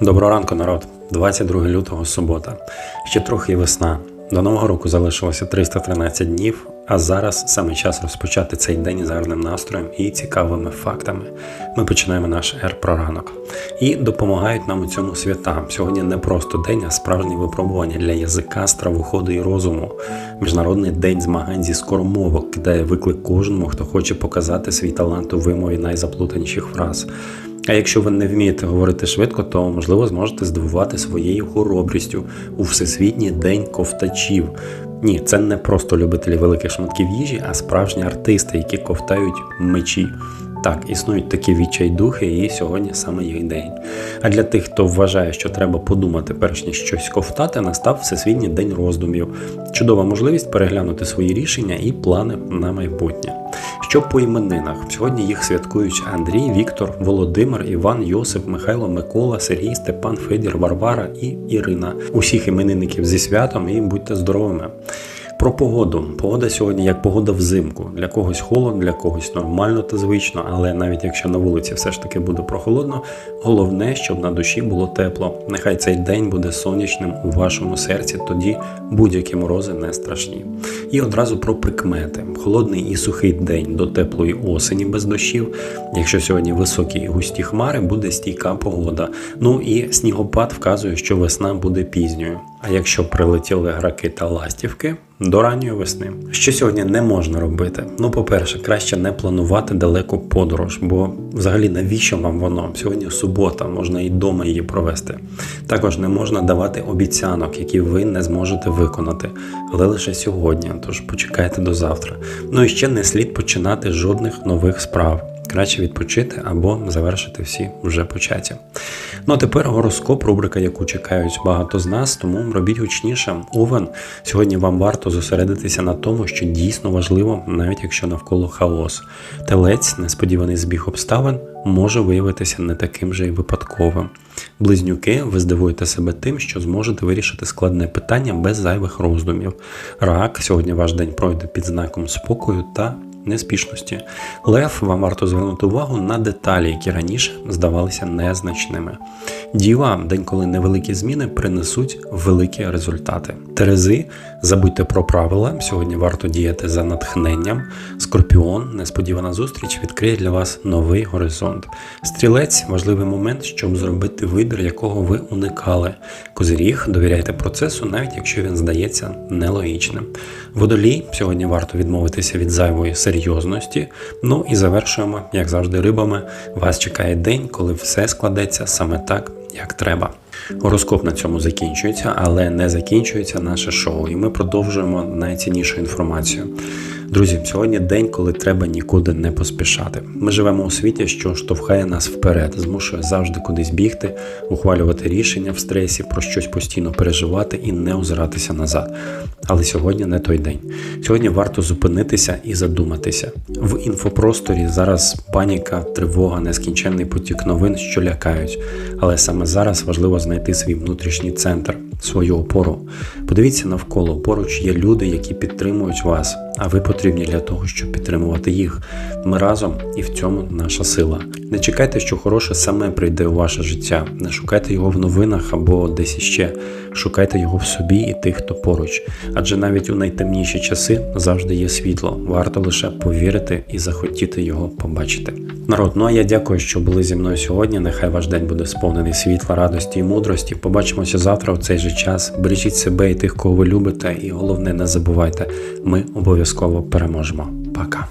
Доброго ранку, народ. 22 лютого, субота. Ще трохи весна. До нового року залишилося 313 днів, а зараз саме час розпочати цей день з гарним настроєм і цікавими фактами. Ми починаємо наш ер про ранок. І допомагають нам у цьому свята. Сьогодні не просто день, а справжнє випробування для язика, стравоходу і розуму. Міжнародний день змагань зі скоромовок кидає виклик кожному, хто хоче показати свій талант у вимові найзаплутаніших фраз. А якщо ви не вмієте говорити швидко, то можливо зможете здивувати своєю хоробрістю у всесвітній день ковтачів. Ні, це не просто любителі великих шматків їжі, а справжні артисти, які ковтають мечі. Так, існують такі відчайдухи, і сьогодні саме їх день. А для тих, хто вважає, що треба подумати, перш ніж щось ковтати, настав Всесвітній день роздумів. Чудова можливість переглянути свої рішення і плани на майбутнє. Що по іменинах? Сьогодні їх святкують Андрій, Віктор, Володимир, Іван, Йосип, Михайло, Микола, Сергій, Степан, Федір, Варвара і Ірина. Усіх іменинників зі святом і будьте здоровими. Про погоду. Погода сьогодні як погода взимку. Для когось холод, для когось нормально та звично, але навіть якщо на вулиці все ж таки буде прохолодно, головне, щоб на душі було тепло. Нехай цей день буде сонячним у вашому серці, тоді будь-які морози не страшні. І одразу про прикмети. Холодний і сухий день до теплої осені без дощів. Якщо сьогодні високі і густі хмари, буде стійка погода. Ну і снігопад вказує, що весна буде пізньою. А якщо прилетіли граки та ластівки, до ранньої весни. Що сьогодні не можна робити? Ну, по-перше, краще не планувати далеку подорож, бо взагалі навіщо вам воно? Сьогодні субота, можна і вдома її провести. Також не можна давати обіцянок, які ви не зможете виконати, але лише сьогодні, тож почекайте до завтра. Ну і ще не слід починати жодних нових справ. Краще відпочити або завершити всі вже початі. Ну а тепер гороскоп, рубрика, яку чекають багато з нас, тому робіть гучніше. Овен, сьогодні вам варто зосередитися на тому, що дійсно важливо, навіть якщо навколо хаос. Телець, несподіваний збіг обставин, може виявитися не таким же й випадковим. Близнюки, ви здивуєте себе тим, що зможете вирішити складне питання без зайвих роздумів. Рак, сьогодні ваш день пройде під знаком спокою та неспішності. Лев, вам варто звернути увагу на деталі, які раніше здавалися незначними. Діва, день, коли невеликі зміни принесуть великі результати. Терези, забудьте про правила. Сьогодні варто діяти за натхненням. Скорпіон, несподівана зустріч, відкриє для вас новий горизонт. Стрілець важливий момент, щоб зробити вибір, якого ви уникали. Козиріг, довіряйте процесу, навіть якщо він здається нелогічним. Водолій, сьогодні варто відмовитися від зайвої серйозності. Ну і завершуємо, як завжди, рибами. Вас чекає день, коли все складеться саме так, як треба. Гороскоп на цьому закінчується, але не закінчується наше шоу, і ми продовжуємо найціннішу інформацію. Друзі, сьогодні день, коли треба нікуди не поспішати. Ми живемо у світі, що штовхає нас вперед, змушує завжди кудись бігти, ухвалювати рішення в стресі, про щось постійно переживати і не озиратися назад. Але сьогодні не той день. Сьогодні варто зупинитися і задуматися. В інфопросторі зараз паніка, тривога, нескінченний потік новин, що лякають. Але саме зараз важливо знайти свій внутрішній центр, свою опору. Подивіться навколо, поруч є люди, які підтримують вас, а ви потрібні для того, щоб підтримувати їх. Ми разом і в цьому наша сила. Не чекайте, що хороше саме прийде у ваше життя. Не шукайте його в новинах або десь іще. Шукайте його в собі і тих, хто поруч. Адже навіть у найтемніші часи завжди є світло. Варто лише повірити і захотіти його побачити. Народ, ну а я дякую, що були зі мною сьогодні. Нехай ваш день буде сповнений світла, радості і мудрості. Побачимося завтра в цей же час. Бережіть себе і тих, кого ви любите, і головне, не забувайте, ми обов'язково переможемо. Пока.